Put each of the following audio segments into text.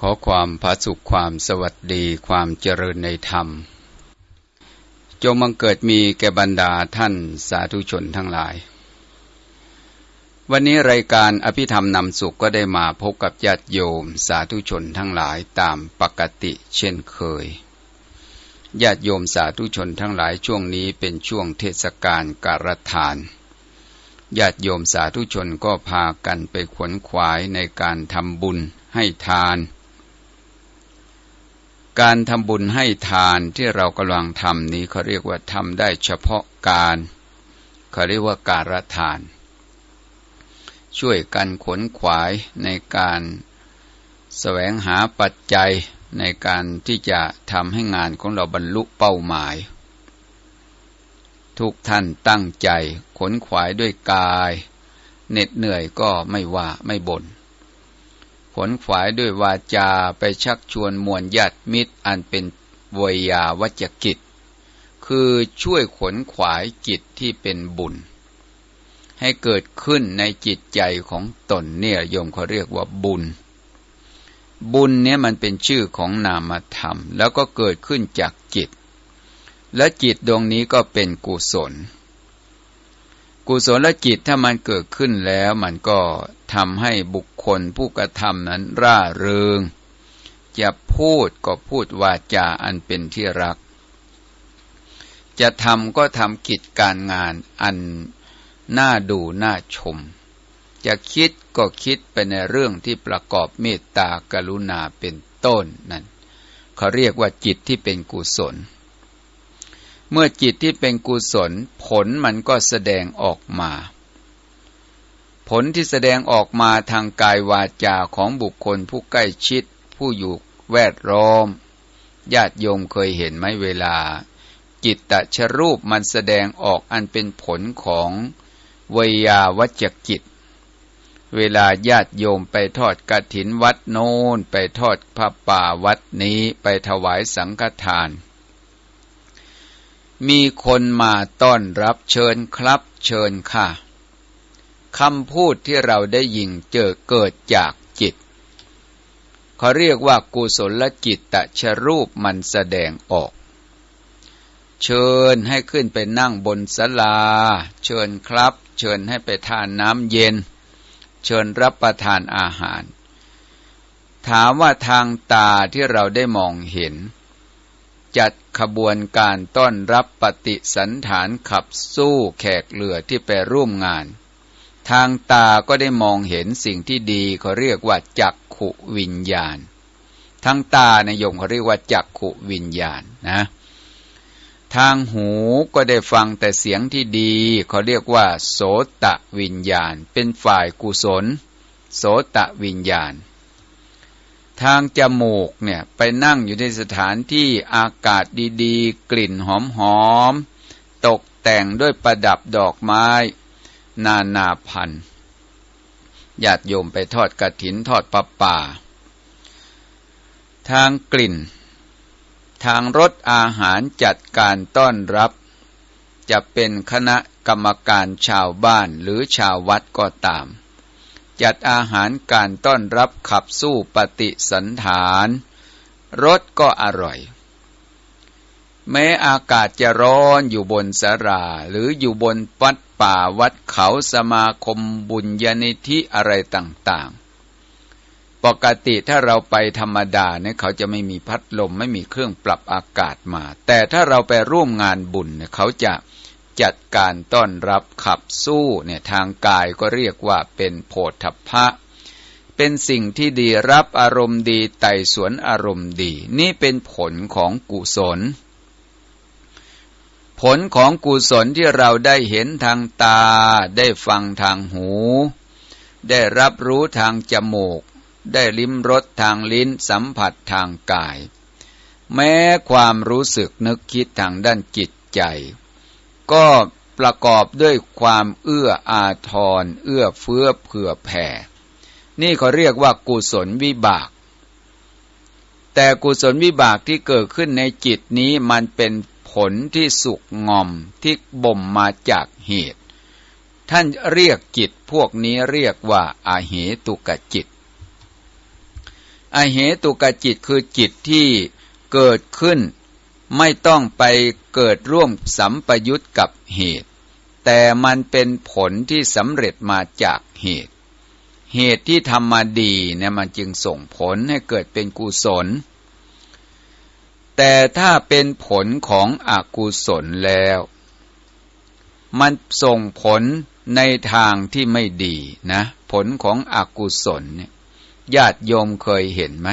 ขอความผาสุขความสวัสดีความเจริญในธรรม จงบังเกิดมีแก่บรรดาท่านสาธุชนทั้งหลาย วันนี้รายการอภิธรรมนำสุขก็ได้มาพบกับญาติโยมสาธุชนทั้งหลายตามปกติเช่นเคย ญาติโยมสาธุชนทั้งหลายช่วงนี้เป็นช่วงเทศกาลการทานญาติโยมสาธุชนก็พากันไปขวนขวายในการทำบุญให้ทาน การทำบุญให้ทานที่เรากำลังทำนี้เขาเรียกว่าทำได้เฉพาะการเขาเรียกว่าการทาน ช่วยกันขนขวายในการแสวงหาปัจจัยในการที่จะทำให้งานของเราบรรลุเป้าหมาย ทุกท่านตั้งใจขนขวายด้วยกาย เหน็ดเหนื่อยก็ไม่ว่าไม่บน่น ขนขวายด้วยวาจาไปชักชวนมวลญาติมิตรอันเป็นวยาวัจกิจ คือช่วยขนขวายจิตที่เป็นบุญ ให้เกิดขึ้นในจิตใจของตนเนี่ยโยมเขาเรียกว่าบุญ บุญเนี่ยมันเป็นชื่อของนามธรรม แล้วก็เกิดขึ้นจากจิต และจิตดวงนี้ก็เป็นกุศล กุศลจิตถ้ามันเกิดขึ้นแล้วมันก็ทำให้บุคคลผู้กระทำนั้นร่าเริง จะพูดก็พูดวาจาอันเป็นที่รัก จะทำก็ทำกิจการงานอันน่าดูน่าชม จะคิดก็คิดไปในเรื่องที่ประกอบเมตตากรุณาเป็นต้นนั่นเขาเรียกว่าจิตที่เป็นกุศล เมื่อจิตที่เป็นกุศล ผลมันก็แสดงออกมา ผลที่แสดงออกมาทางกายวาจาของบุคคลผู้ใกล้ชิด ผู้อยู่แวดล้อม ญาติโยมเคยเห็นไหมเวลา จิตตชรูปมันแสดงออกอันเป็นผลของวยาวัจกิจ เวลาญาติโยมไปทอดกระถินวัดโน้น ไปทอดพระป่าวัดนี้ไปถวายสังฆทาน มีคนมาต้อนรับเชิญครับเชิญค่ะคำพูดที่เราได้ยินเจอเกิดจากจิต เขาเรียกว่ากุศลจิตตะชรูปมันแสดงออก เชิญให้ขึ้นไปนั่งบนศาลา เชิญครับ เชิญให้ไปทานน้ำเย็น เชิญรับประทานอาหาร ถามว่าทางตาที่เราได้มองเห็น จัดขบวนการต้อนรับปฏิสันฐานขับสู้แขกเหลือที่ไปร่วมงาน ทางตาก็ได้มองเห็นสิ่งที่ดีเขาเรียกว่าจักขุวิญญาณ ทางตาในยมเขาเรียกว่าจักขุวิญญาณนะ ทางหูก็ได้ฟังแต่เสียงที่ดีเขาเรียกว่า โสตะวิญญาณ เป็นฝ่ายกุศล โสตะวิญญาณ ทางจมูกเนี่ยไปนั่งอยู่ในสถานที่อากาศดีๆ กลิ่นหอมๆ ตกแต่งด้วยประดับดอกไม้ นานาพันธ์ญาติโยมไปทอดกระถินทอดปลาป่า ทางกลิ่น ทางรสอาหารจัดการต้อนรับ จะเป็นคณะกรรมการชาวบ้านหรือชาววัดก็ตาม จัดอาหารการต้อนรับขับสู้ปฏิสันฐานรสก็อร่อย แม้อากาศจะร้อนอยู่บนสาราหรืออยู่บนวัดป่าวัดเขาสมาคมบุญญาณิธิอะไรต่างๆ ปกติถ้าเราไปธรรมดาเนี่ยเขาจะไม่มีพัดลมไม่มีเครื่องปรับอากาศมา แต่ถ้าเราไปร่วมงานบุญเนี่ยเขาจะ จัดการต้อนรับขับสู้เนี่ยทางกายก็เรียกว่าเป็นโพธพะ เป็นสิ่งที่ดีรับอารมณ์ดีไต่สวนอารมณ์ดี นี่เป็นผลของกุศล ผลของกุศลที่เราได้เห็นทางตา ได้ฟังทางหู ได้รับรู้ทางจมูก ได้ลิ้มรสทางลิ้นสัมผัสทางกาย แม้ความรู้สึกนึกคิดทางด้านจิตใจ ก็ประกอบด้วยความเอื้ออาทร เอื้อเฟื้อเผื่อแผ่ นี่เขาเรียกว่ากุศลวิบาก แต่กุศลวิบากที่เกิดขึ้นในจิตนี้มันเป็นผลที่สุกงอมที่บ่มมาจากเหตุ ท่านเรียกจิตพวกนี้เรียกว่าอาเหตุกจิตอเหตุกจิตคือจิตที่เกิดขึ้น ไม่ต้องไปเกิดร่วมสัมปยุตกับเหตุ แต่มันเป็นผลที่สำเร็จมาจากเหตุ เหตุที่ทำมาดีเนี่ยมันจึงส่งผลให้เกิดเป็นกุศล แต่ถ้าเป็นผลของอกุศลแล้ว มันส่งผลในทางที่ไม่ดีนะ ผลของอกุศลเนี่ยญาติโยมเคยเห็นไหม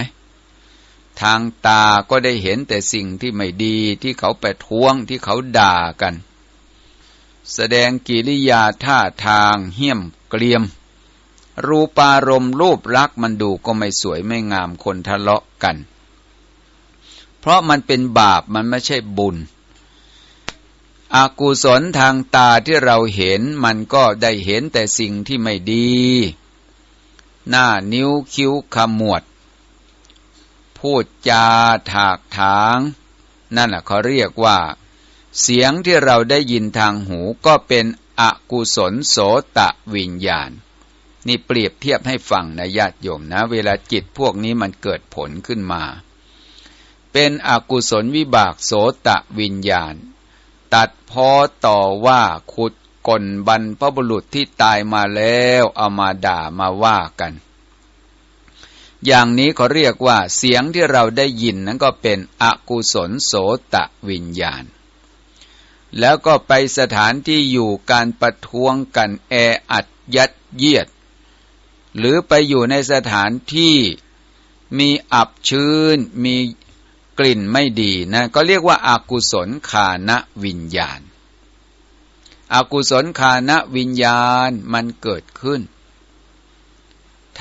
ทางตาก็ได้เห็นแต่สิ่งที่ไม่ดีที่เขาไปท้วงที่เขาด่ากัน แสดงกิริยาท่าทางเหี้ยมเกลียม รูปารมณ์รูปลักษ์มันดูก็ไม่สวยไม่งามคนทะเลาะกัน เพราะมันเป็นบาปมันไม่ใช่บุญอากุศลทางตาที่เราเห็นมันก็ได้เห็นแต่สิ่งที่ไม่ดี หน้านิ้วคิ้วขมวด พูดจาถากถาง นั่นแหละเขาเรียกว่า เสียงที่เราได้ยินทางหูก็เป็นอกุศลโสตะวิญญาณ นี่เปรียบเทียบให้ฟังนะญาติโยมนะ เวลาจิตพวกนี้มันเกิดผลขึ้นมา เป็นอกุศลวิบากโสตะวิญญาณ ตัดพอต่อว่าขุดกลบรรพบุรุษที่ตายมาแล้วเอามาด่ามาว่ากัน อย่างนี้เขาเรียกว่าเสียงที่เราได้ยินนั้นก็เป็นอกุศลโสตะวิญญาณ แล้วก็ไปสถานที่อยู่การประท้วงกันแออัดยัดเยียด หรือไปอยู่ในสถานที่มีอับชื้น มีกลิ่นไม่ดีนะก็เรียกว่าอากุศลคานวิญญาณอากุศลคานวิญญาณมันเกิดขึ้น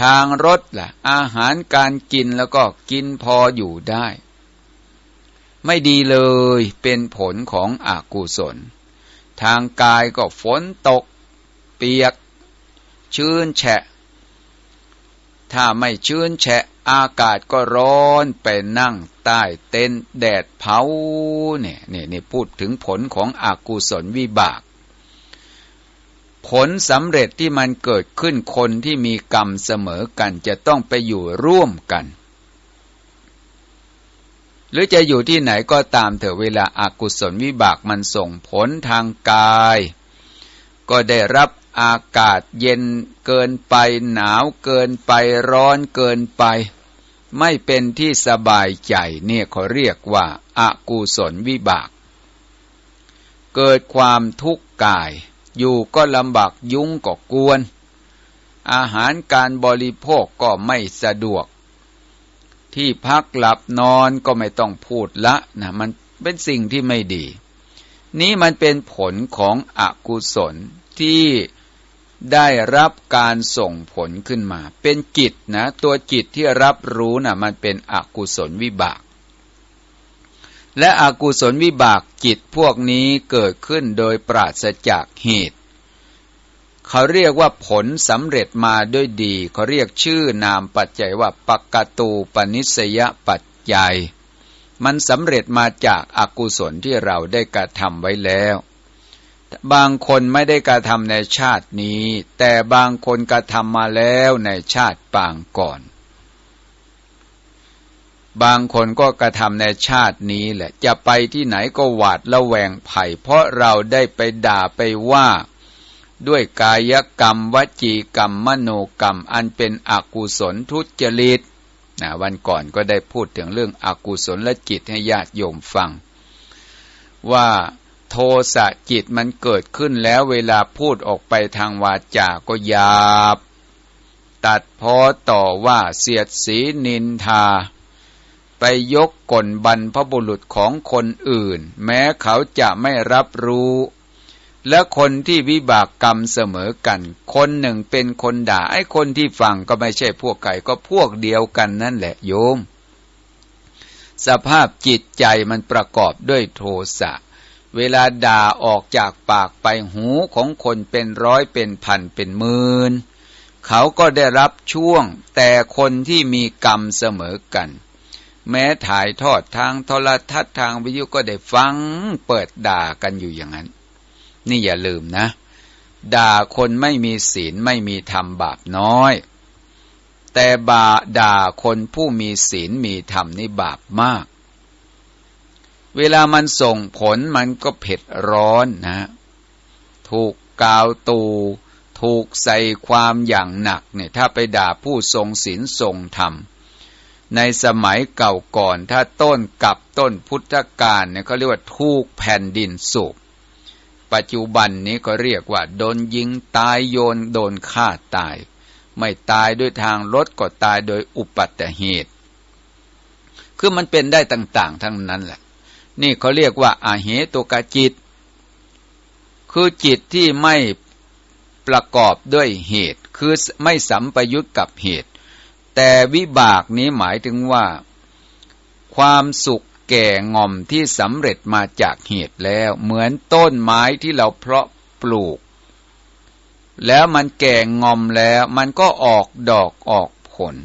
ทางรสละ่ะ อาหารการกินแล้วก็กินพออยู่ได้ ไม่ดีเลยเป็นผลของอกุศล ทางกายก็ฝนตก เปียก ชื้นแฉะ ถ้าไม่ชื้นแฉะ อากาศก็ร้อนไปนั่งใต้เต็นแดดเผาเนี่ยเนี่นี่พูดถึงผลของอกุศลวิบาก ผลสำเร็จที่มันเกิดขึ้นคนที่มีกรรมเสมอกันจะต้องไปอยู่ร่วมกัน หรือจะอยู่ที่ไหนก็ตามเถอะเวลาอากุศลวิบากมันส่งผลทางกาย ก็ได้รับอากาศเย็นเกินไปหนาวเกินไปร้อนเกินไป ไม่เป็นที่สบายใจเนี่ยเขาเรียกว่าอากุศลวิบาก เกิดความทุกข์กาย อยู่ก็ลำบากยุ่งก็กวน อาหารการบริโภคก็ไม่สะดวก ที่พักหลับนอนก็ไม่ต้องพูดละนะมันเป็นสิ่งที่ไม่ดี นี้มันเป็นผลของอกุศลที่ได้รับการส่งผลขึ้นมา เป็นจิตนะ ตัวจิตที่รับรู้นะ่ะ มันเป็นอกุศลวิบาก และอกุศลวิบากจิตพวกนี้เกิดขึ้นโดยปราศจากเหตุ เขาเรียกว่าผลสำเร็จมาด้วยดี เขาเรียกชื่อนามปัจจัยว่าปกตูปนิสยปัจจัย มันสำเร็จมาจากอากุศลที่เราได้กระทำไว้แล้ว บางคนไม่ได้กระทำในชาตินี้ แต่บางคนกระทำมาแล้วในชาติปางก่อน บางคนก็กระทำในชาตินี้แหละ จะไปที่ไหนก็หวาดระแวงไผ่เพราะเราได้ไปด่าไปว่า ด้วยกายกรรม วจีกรรม มโนกรรม อันเป็นอกุศลทุจริตนะวันก่อนก็ได้พูดถึงเรื่องอกุศลและจิตให้ญาติโยมฟัง ว่าโทสะจิตมันเกิดขึ้นแล้วเวลาพูดออกไปทางวาจาก็หยาบ ตัดพอต่อว่าเสียดสีนินทา ไปยกกลบรรพบุรุษของคนอื่น แม้เขาจะไม่รับรู้ และคนที่วิบากกรรมเสมอกัน คนหนึ่งเป็นคนด่าไอ้คนที่ฟังก็ไม่ใช่พวกไก่ก็พวกเดียวกันนั่นแหละโยม สภาพจิตใจมันประกอบด้วยโทสะเวลาด่าออกจากปากไปหูของคนเป็นร้อยเป็นพันเป็นหมื่นเขาก็ได้รับช่วง แต่คนที่มีกรรมเสมอกัน แม้ถ่ายทอดทางโทรทัศน์ทางวิทยุก็ได้ฟังเปิดด่ากันอยู่อย่างนั้น นี่อย่าลืมนะ ด่าคนไม่มีศีลไม่มีธรรมบาปน้อย แต่บาด่าคนผู้มีศีลมีธรรมนี่บาปมาก เวลามันส่งผลมันก็เผ็ดร้อนนะ ถูกกาวตู ถูกใส่ความอย่างหนักเนี่ยถ้าไปด่าผู้ทรงศีลทรงธรรม ในสมัยเก่าก่อน ถ้าต้นกับต้นพุทธกาลเนี่ยเขาเรียกว่าทูกแผ่นดินสูบปัจจุบันนี้ก็เรียกว่าโดนยิงตายโยนโดนฆ่าตาย ไม่ตายด้วยทางรถก็ตายโดยอุปัติเหตุ คือมันเป็นได้ต่างๆ ทั้งนั้นแหละ นี่เขาเรียกว่าอาเหตุกจิต คือจิตที่ไม่ประกอบด้วยเหตุ คือไม่สัมปยุตกับเหตุ แต่วิบากนี้หมายถึงว่า ความสุขแก่งอมที่สำเร็จมาจากเหตุแล้ว เหมือนต้นไม้ที่เราเพาะปลูก แล้วมันแก่งอมแล้วมันก็ออกดอกออกผล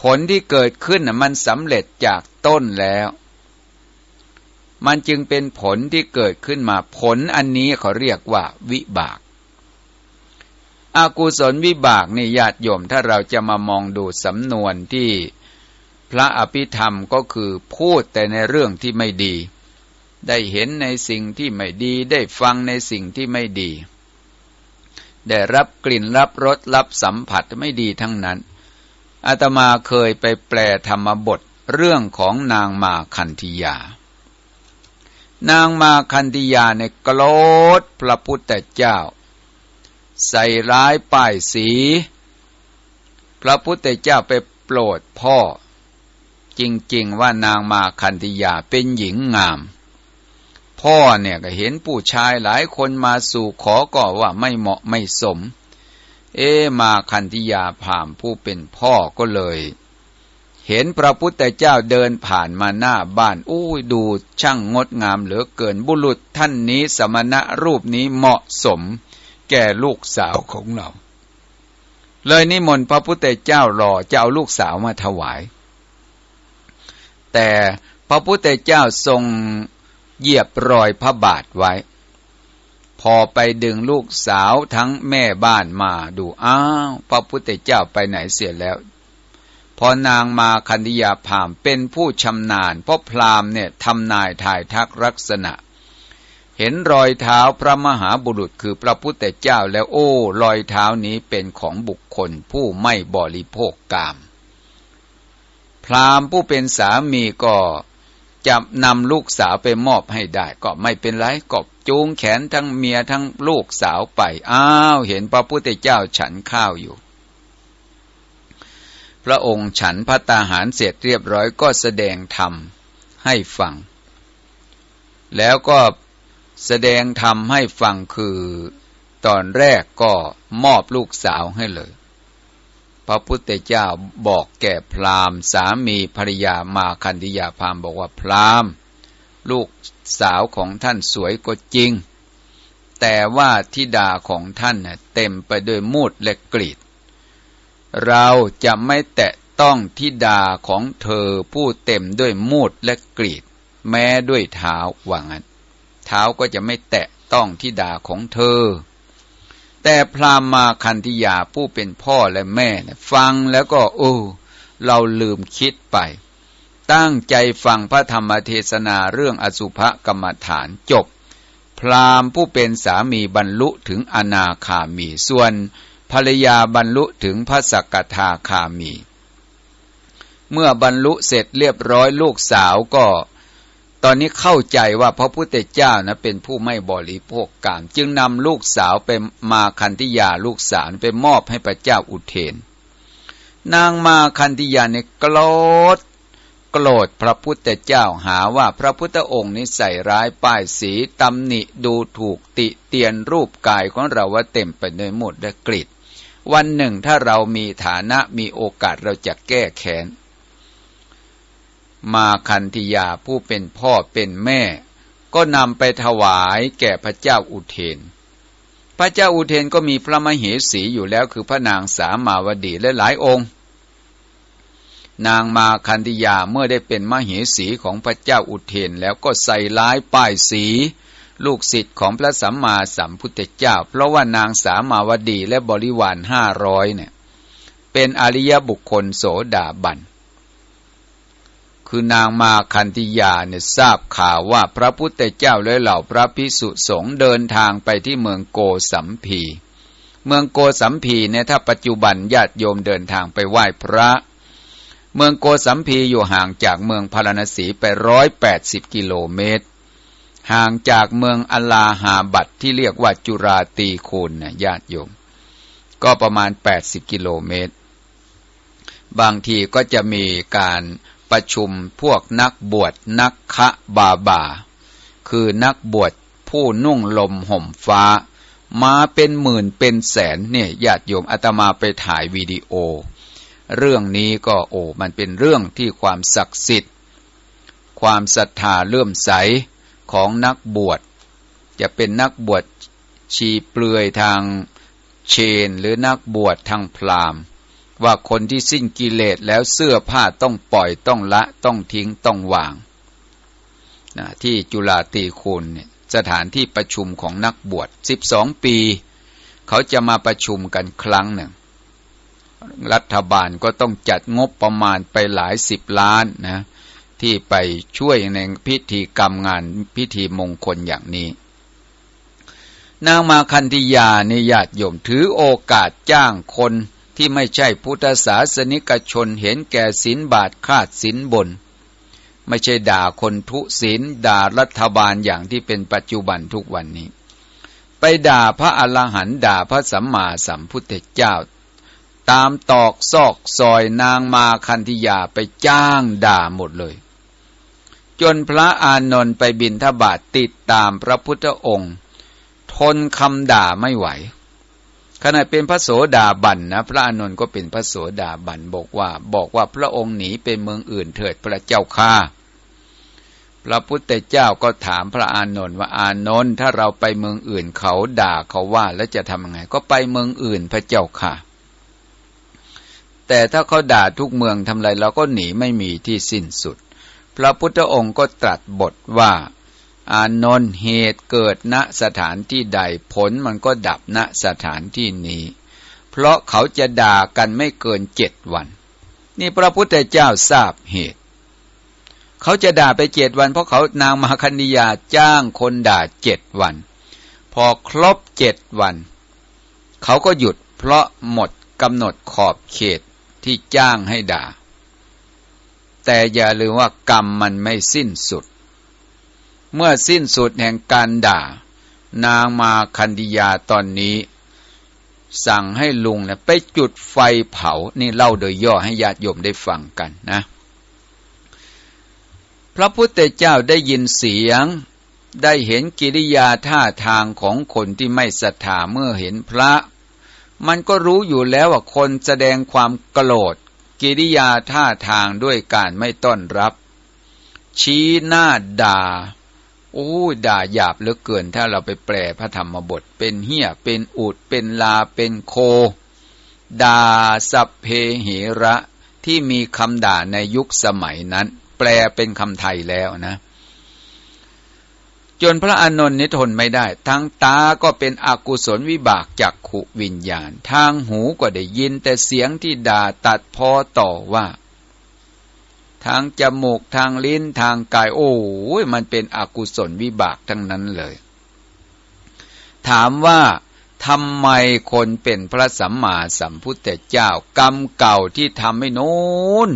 ผลที่เกิดขึ้นมันสำเร็จจากต้นแล้ว มันจึงเป็นผลที่เกิดขึ้นมาผลอันนี้เขาเรียกว่าวิบาก อากุศลวิบากนี่ญาติโยมถ้าเราจะมามองดูสำนวนที่พระอภิธรรมก็คือพูดแต่ในเรื่องที่ไม่ดี ได้เห็นในสิ่งที่ไม่ดี ได้ฟังในสิ่งที่ไม่ดี ได้รับกลิ่นรับรสรับสัมผัสไม่ดีทั้งนั้นอาตมาเคยไปแปลธรรมบทเรื่องของนางมาคันธิยา นางมาคันธิยาในกรดพระพุทธเจ้า ใส่ร้ายป้ายสี พระพุทธเจ้าไปโปรดพ่อ จริง ๆ ว่านางมาคันธิยาเป็นหญิงงาม พ่อเนี่ยก็เห็นผู้ชายหลายคนมาสู่ขอก็ว่าไม่เหมาะไม่สม เอมาคันธิยาผ่ามผู้เป็นพ่อก็เลย เห็นพระพุทธเจ้าเดินผ่านมาหน้าบ้านอู้ดูช่างงดงามเหลือเกินบุรุษท่านนี้สมณะรูปนี้เหมาะสม แก่ลูกสาวของเรา เลยนิมนต์พระพุทธเจ้ารอจะเอาลูกสาวมาถวาย แต่พระพุทธเจ้าทรงเหยียบรอยพระบาทไว้ พอไปดึงลูกสาวทั้งแม่บ้านมาดูอ้าวพระพุทธเจ้าไปไหนเสียแล้ว พอนางมาคันธยาพามเป็นผู้ชำนาญ เพราะพรามเนี่ยทำนายถ่ายทักลักษณะ เห็นรอยเท้าพระมหาบุรุษคือพระพุทธเจ้าแล้วโอ้ รอยเท้านี้เป็นของบุคคลผู้ไม่บริโภคกาม พราหมณ์ผู้เป็นสามีก็จะนำลูกสาวไปมอบให้ได้ ก็ไม่เป็นไรก็จูงแขนทั้งเมียทั้งลูกสาวไป อ้าว เห็นพระพุทธเจ้าฉันข้าวอยู่ พระองค์ฉันพระตาหารเสร็จเรียบร้อยก็แสดงธรรมให้ฟัง แล้วก็ แสดงธรรมให้ฟังคือ ตอนแรกก็มอบลูกสาวให้เลย พระพุทธเจ้าบอกแก่พราหมณ์ สามีภริยามาคันธิยาพามบอกว่าพราหมณ์ ลูกสาวของท่านสวยก็จริง แต่ว่าทิดาของท่านเต็มไปด้วยมูดและกรีดเราจะไม่แตะต้องทิดาของเธอผู้เต็มด้วยมูดและกรีด แม้ด้วยเท้าว่างั้น เท้าก็จะไม่แตะต้องทิดาของเธอ แต่พราหมาคันธิยาผู้เป็นพ่อและแม่ฟังแล้วก็โอ้เราลืมคิดไป ตั้งใจฟังพระธรรมเทศนาเรื่องอสุภกรรมฐานจบ พราหมณ์ผู้เป็นสามีบรรลุถึงอนาคามี ส่วนภรรยาบรรลุถึงพระสกทาคามี เมื่อบรรลุเสร็จเรียบร้อยลูกสาวก็ ตอนนี้เข้าใจว่าพระพุทธเจ้านะเป็นผู้ไม่บริโภคกาม จึงนำลูกสาวไปมาคันธิยาลูกสาวไปมอบให้พระเจ้าอุเทน นางมาคันธิยาเนี่ยโกรธโกรธพระพุทธเจ้าหาว่าพระพุทธองค์นี้ใส่ร้ายป้ายสีตำหนิดูถูกติเตียนรูปกายของเราว่าเต็มไปด้วยมดและกริดวันหนึ่งถ้าเรามีฐานะมีโอกาสเราจะแก้แค้น มาคันธิยาผู้เป็นพ่อเป็นแม่ ก็นำไปถวายแก่พระเจ้าอุเทน พระเจ้าอุเทนก็มีพระมเหสีอยู่แล้วคือพระนางสามาวดีและหลายองค์ นางมาคันธิยาเมื่อได้เป็นมเหสีของพระเจ้าอุเทนแล้วก็ใส่ร้ายป้ายสีลูกศิษย์ของพระสัมมาสัมพุทธเจ้า เพราะว่านางสามาวดีและบริวารห้าร้อยเนี่ยเเป็นอริยบุคคลโสดาบัน คือนางมาคันธิยาเนี่ยทราบข่าวว่าพระพุทธเจ้าและเหล่าพระพิสุสงฆ์เดินทางไปที่เมืองโกสัมพี เมืองโกสัมพีเนี่ยถ้าปัจจุบันญาติโยมเดินทางไปไหว้พระ เมืองโกสัมพีอยู่ห่างจากเมืองพาราณสีไปร้อยแปดสิบกิโลเมตร ห่างจากเมืองอลาหาบัตที่เรียกว่าจุราตีคูณนะญาติโยม ก็ประมาณ80กิโลเมตร บางทีก็จะมีการ ประชุมพวกนักบวชนักคะบาบา คือนักบวชผู้นุ่งลมห่มฟ้า มาเป็นหมื่นเป็นแสนเนี่ยญาติโยมอาตมาไปถ่ายวิดีโอ เรื่องนี้ก็โอ้มันเป็นเรื่องที่ความศักดิ์สิทธิ์ ความศรัทธาเลื่อมใสของนักบวช จะเป็นนักบวชชีเปลือยทางเชนหรือนักบวชทางพราหมณ์ ว่าคนที่สิ้นกิเลสแล้วเสื้อผ้าต้องปล่อยต้องละต้องทิ้งต้องวางนะที่จุฬาตีคุณเนี่ยสถานที่ประชุมของนักบวชสิบสองปี เขาจะมาประชุมกันครั้งหนึ่ง รัฐบาลก็ต้องจัดงบประมาณไปหลายสิบล้านนะที่ไปช่วยในพิธีกรรมงานพิธีมงคลอย่างนี้ นางมาคันธิยาในญาติโยมถือโอกาสจ้างคน ที่ไม่ใช่พุทธศาสนิกชนเห็นแก่ศีลบาทคาดศีลบน ไม่ใช่ด่าคนทุศีลด่ารัฐบาลอย่างที่เป็นปัจจุบันทุกวันนี้ ไปด่าพระอรหันต์ด่าพระสัมมาสัมพุทธเจ้า ตามตอกซอกซอยนางมาคันธิยาไปจ้างด่าหมดเลย จนพระอานนท์ไปบินทบาทติดตามพระพุทธองค์ ทนคำด่าไม่ไหว ขณะเป็นพระโสดาบันนะพระอานนท์ก็เป็นพระโสดาบันบอกว่า บอกว่าพระองค์หนีไปเมืองอื่นเถิดพระเจ้าข้าพระพุทธเจ้าก็ถามพระอานนท์ว่าอานนท์ถ้าเราไปเมืองอื่นเขาด่าเขาว่าแล้วจะทำยังไง ก็ไปเมืองอื่นพระเจ้าค่ะ แต่ถ้าเขาด่าทุกเมืองทำไรเราก็หนีไม่มีที่สิ้นสุด พระพุทธองค์ก็ตรัสบทว่า อานนท์เหตุเกิดณสถานที่ใดผลมันก็ดับณสถานที่นี้ เพราะเขาจะด่ากันไม่เกินเจ็ดวัน นี่พระพุทธเจ้าทราบเหตุ เขาจะด่าไปเจ็ดวัน เพราะเขานางมหาคณิยาจ้างคนด่าเจ็ดวัน พอครบเจ็ดวัน เขาก็หยุดเพราะหมดกำหนดขอบเขตที่จ้างให้ด่า แต่อย่าลืมว่ากรรมมันไม่สิ้นสุด เมื่อสิ้นสุดแห่งการด่า นางมาคันดิยาตอนนี้ สั่งให้ลุงเนี่ยไปจุดไฟเผา นี่เล่าโดยย่อให้ญาติโยมได้ฟังกันนะ พระพุทธเจ้าได้ยินเสียง ได้เห็นกิริยาท่าทางของคนที่ไม่ศรัทธาเมื่อเห็นพระ มันก็รู้อยู่แล้วว่าคนแสดงความโกรธกิริยาท่าทางด้วยการไม่ต้อนรับ ชี้หน้าด่า โอ้ด่าหยาบเหลือเกิน ถ้าเราไปแปลพระธรรมบท เป็นเหี้ยเป็นอูดเป็นลาเป็นโคด่าสัพเพเหระที่มีคำด่าในยุคสมัยนั้น แปลเป็นคำไทยแล้วนะ จนพระอานนท์นิทนไม่ได้ทางตาก็เป็นอกุศลวิบากจากขุวิญญาณ ทางหูก็ได้ยินแต่เสียงที่ด่าตัดพอต่อว่า ทางจมูกทางลิ้นทางกาย โอ้ยมันเป็นอกุศลวิบากทั้งนั้นเลย ถามว่าทำไมคนเป็นพระสัมมาสัมพุทธเจ้ากรรมเก่าที่ทำให้นู้น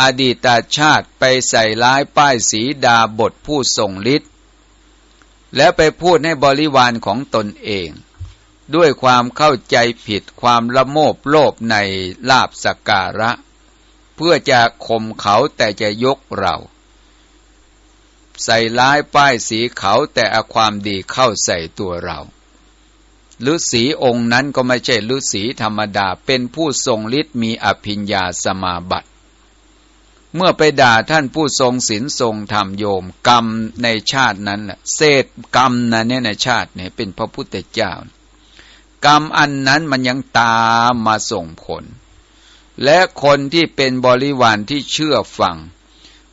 อดีตชาติไปใส่ร้ายป้ายสีดาบทผู้ทรงฤทธิ์แล้วไปพูดให้บริวารของตนเอง ด้วยความเข้าใจผิดความละโมบโลภในลาบสการะ เพื่อจะข่มเขาแต่จะยกเรา ใส่ร้ายป้ายสีเขาแต่เอาความดีเข้าใส่ตัวเราฤาษีองค์นั้นก็ไม่ใช่ฤาษีธรรมดาเป็นผู้ทรงฤทธิ์มีอภิญญาสมาบัติ เมื่อไปด่าท่านผู้ทรงศีลทรงธรรมโยม กรรมในชาตินั้นแหละเศษกรรมนะเนี่ยในชาติเนี่ยเป็นพระพุทธเจ้า กรรมอันนั้นมันยังตามมาส่งผล และคนที่เป็นบริวารที่เชื่อฟัง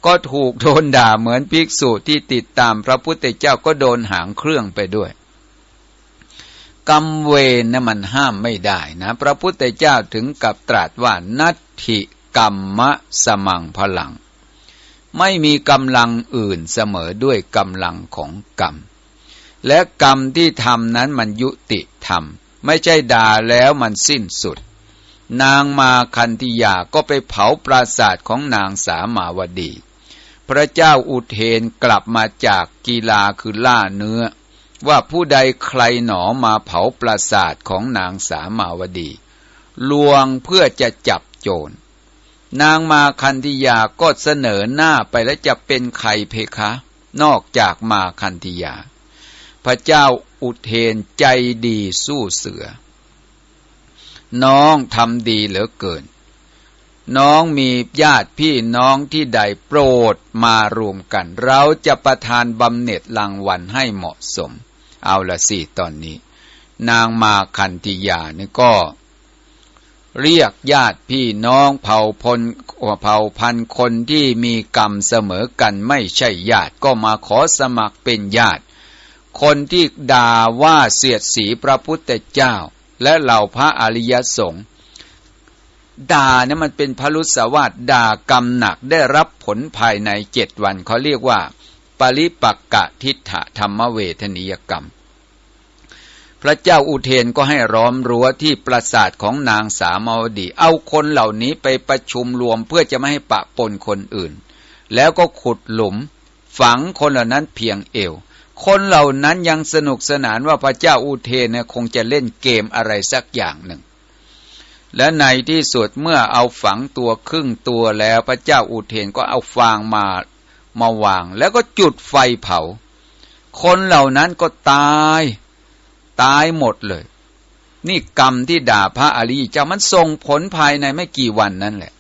ก็ถูกโดนด่าเหมือนภิกษุที่ติดตามพระพุทธเจ้าก็โดนหางเครื่องไปด้วยกรรมเวรนะมันห้ามไม่ได้นะ พระพุทธเจ้าถึงกับตรัสว่านัตถิกรรมะสมังพลัง ไม่มีกำลังอื่นเสมอด้วยกำลังของกรรม และกรรมที่ทำนั้นมันยุติธรรม ไม่ใช่ด่าแล้วมันสิ้นสุด นางมาคันธิยาก็ไปเผาปราสาทของนางสามาวดี พระเจ้าอุเทนกลับมาจากกีฬาคือล่าเนื้อ ว่าผู้ใดใครหนอมาเผาปราสาทของนางสามาวดี ลวงเพื่อจะจับโจร นางมาคันธิยาก็เสนอหน้าไปแล้วจะเป็นใครเพคะ นอกจากมาคันธิยา พระเจ้าอุเทนใจดีสู้เสือ น้องทำดีเหลือเกิน น้องมีญาติพี่น้องที่ใดโปรดมารวมกัน เราจะประทานบำเหน็จรางวัลให้เหมาะสม เอาละสิตอนนี้ นางมาคันธิยานี่ก็ เรียกญาติพี่น้องเผ่าพลเผ่าพันคนที่มีกรรมเสมอกันไม่ใช่ญาติก็มาขอสมัครเป็นญาติ คนที่ด่าว่าเสียดสีพระพุทธเจ้า และเหล่าพระอริยสงฆ์ด่าเนี่ยมันเป็นพรุษวาดด่ากรรมหนักได้รับผลภายในเจ็ดวันเขาเรียกว่า ปริปักกะทิฏฐธรรมเวทนิยกรรม พระเจ้าอุเทนก็ให้ร้อมรั้วที่ปราสาทของนางสามาวดี เอาคนเหล่านี้ไปประชุมรวมเพื่อจะไม่ให้ปะปนคนอื่น แล้วก็ขุดหลุม ฝังคนเหล่านั้นเพียงเอว คนเหล่านั้นยังสนุกสนานว่าพระเจ้าอุเทนเนี่ยคงจะเล่นเกมอะไรสักอย่างหนึ่ง และในที่สุดเมื่อเอาฝังตัวครึ่งตัวแล้วพระเจ้าอุเทนก็เอาฟางมามาวาง แล้วก็จุดไฟเผา คนเหล่านั้นก็ตาย ตายหมดเลย นี่กรรมที่ด่าพระอริยเจ้ามันส่งผลภายในไม่กี่วันนั่นแหละ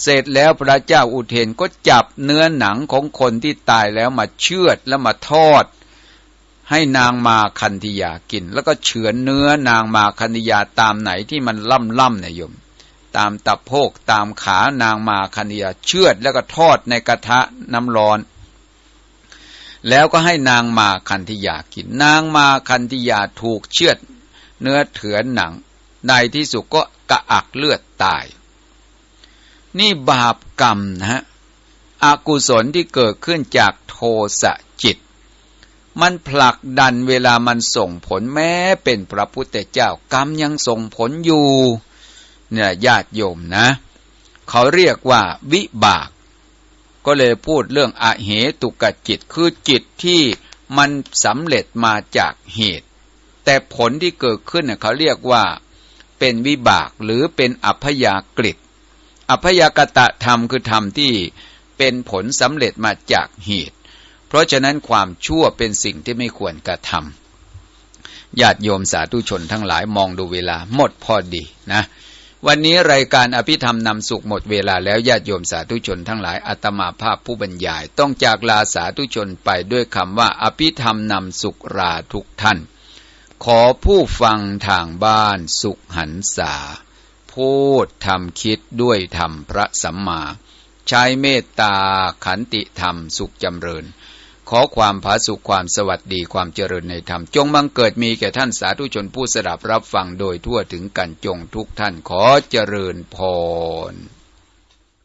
เสร็จแล้วพระเจ้าอุเทนก็จับเนื้อหนังของคนที่ตายแล้วมาเชือดแล้วมาทอด ให้นางมาคันธยากิน แล้วก็เฉือนเนื้อนางมาคันธยาตามไหนที่มันล่ำล่ำเนี่ยโยม ตามตะโพกตามขานางมาคันธยาเชือดแล้วก็ทอดในกระทะน้ำร้อน แล้วก็ให้นางมาคันธิยากิน นางมาคันธิยาถูกเชือด เนื้อเถือนหนัง ในที่สุดก็กระอักเลือดตาย นี่บาปกรรมนะฮะอกุศลที่เกิดขึ้นจากโทสะจิต มันผลักดันเวลามันส่งผลแม้เป็นพระพุทธเจ้ากรรมยังส่งผลอยู่ เนี่ยญาติโยมนะ เขาเรียกว่าวิบาก ก็เลยพูดเรื่องอเหตุกจิตคือจิตที่มันสำเร็จมาจากเหตุ แต่ผลที่เกิดขึ้นเน่ยเขาเรียกว่าเป็นวิบากหรือเป็นอัพยากฤิอัพยากตะธรรมคือธรรมที่เป็นผลสำเร็จมาจากเหตุ เพราะฉะนั้นความชั่วเป็นสิ่งที่ไม่ควรกระทำญาติโยมสาธุชนทั้งหลายมองดูเวลาหมดพอดีนะ วันนี้รายการอภิธรรมนำสุขหมดเวลาแล้วญาติโยมสาธุชนทั้งหลายอาตมาภาพผู้บรรยาย ต้องจากลาสาธุชนไปด้วยคำว่า อภิธรรมนำสุขราทุกท่าน ขอผู้ฟังทางบ้านสุขหันษาพูดทำคิดด้วยธรรมพระสัมมา ใช้เมตตาขันติธรรมสุขจำเริญ ขอความผาสุขความสวัสดีความเจริญในธรรม จงบังเกิดมีแก่ท่านสาธุชนผู้สดับรับฟังโดยทั่วถึงกันจงทุกท่านขอเจริญพร